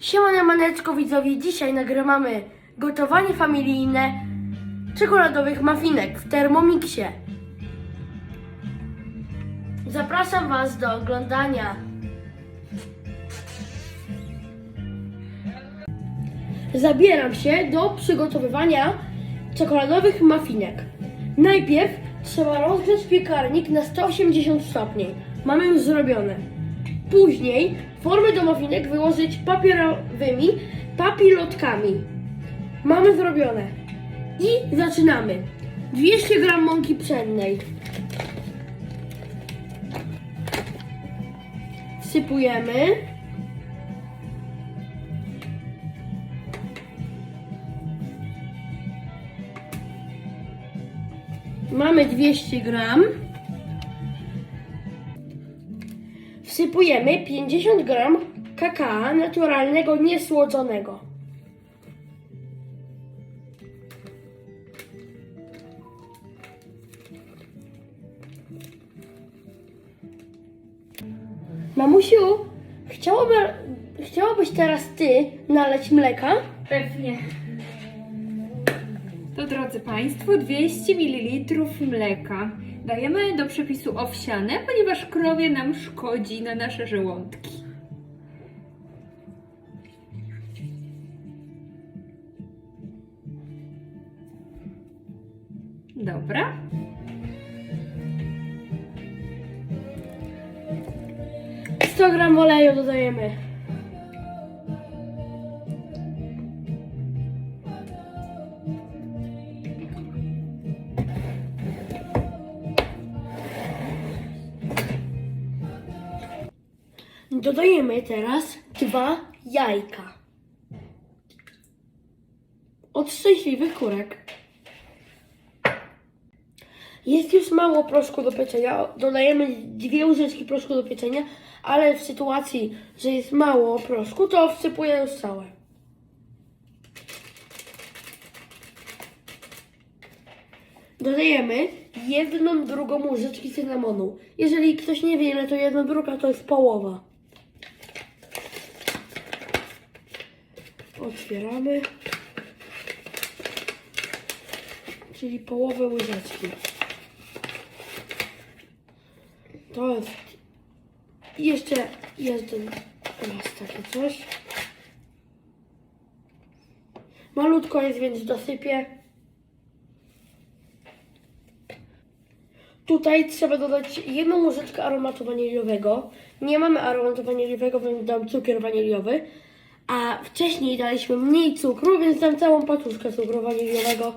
Siemane maneczko widzowie, dzisiaj nagrywamy gotowanie familijne czekoladowych mafinek w Thermomixie. Zapraszam Was do oglądania. Zabieram się do przygotowywania czekoladowych mafinek. Najpierw trzeba rozgrzać piekarnik na 180 stopni. Mamy już zrobione. Później formy do mafinek wyłożyć papierowymi papilotkami. Mamy zrobione. I zaczynamy. 200 g mąki pszennej. Wsypujemy. Mamy 200 gram. Wsypujemy 50 gram kakao naturalnego, niesłodzonego. Mamusiu, chciałaby, chciałabyś teraz ty naleć mleka? Pewnie. To drodzy Państwo, 200 ml mleka dajemy do przepisu owsiane, ponieważ krowie nam szkodzi na nasze żołądki. Dobra. Gram oleju dodajemy. Dodajemy teraz dwa jajka. Od szczęśliwych kurek. Jest już mało proszku do pieczenia. Dodajemy dwie łyżeczki proszku do pieczenia, ale w sytuacji, że jest mało proszku, to wsypuję już całe. Dodajemy jedną drugą łyżeczki cynamonu. Jeżeli ktoś nie wie, ile to jedna druga, to jest połowa. Otwieramy. Czyli połowę łyżeczki. To jest i jeszcze jeden raz takie coś. Malutko jest, więc dosypię. Tutaj trzeba dodać jedną łyżeczkę aromatu waniliowego. Nie mamy aromatu waniliowego, więc dam cukier waniliowy. A wcześniej daliśmy mniej cukru, więc dam całą paczuszkę cukru waniliowego.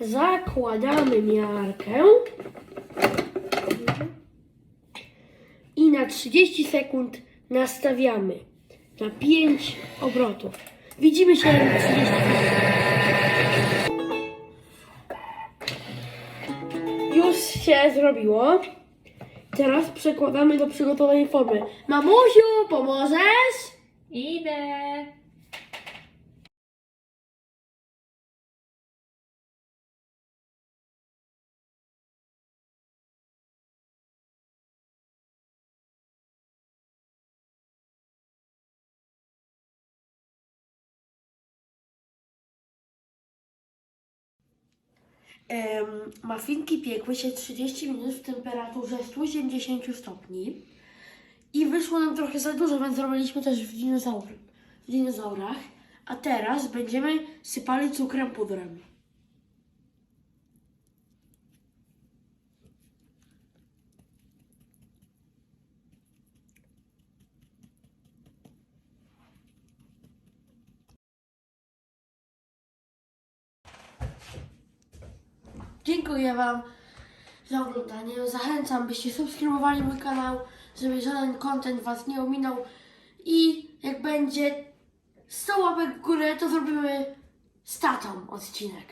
Zakładamy miarkę i na 30 sekund nastawiamy na 5 obrotów. Widzimy się na 30 sekund. Się zrobiło. Teraz przekładamy do przygotowanej formy. Mamusiu, pomożesz? Idę. Mafinki piekły się 30 minut w temperaturze 180 stopni i wyszło nam trochę za dużo, więc zrobiliśmy też w, dinozaur, w dinozaurach. A teraz będziemy sypali cukrem pudrem. Dziękuję Wam za oglądanie. Zachęcam, byście subskrybowali mój kanał, żeby żaden content Was nie ominął. I jak będzie 100 łapek w górę, to zrobimy z tatą odcinek.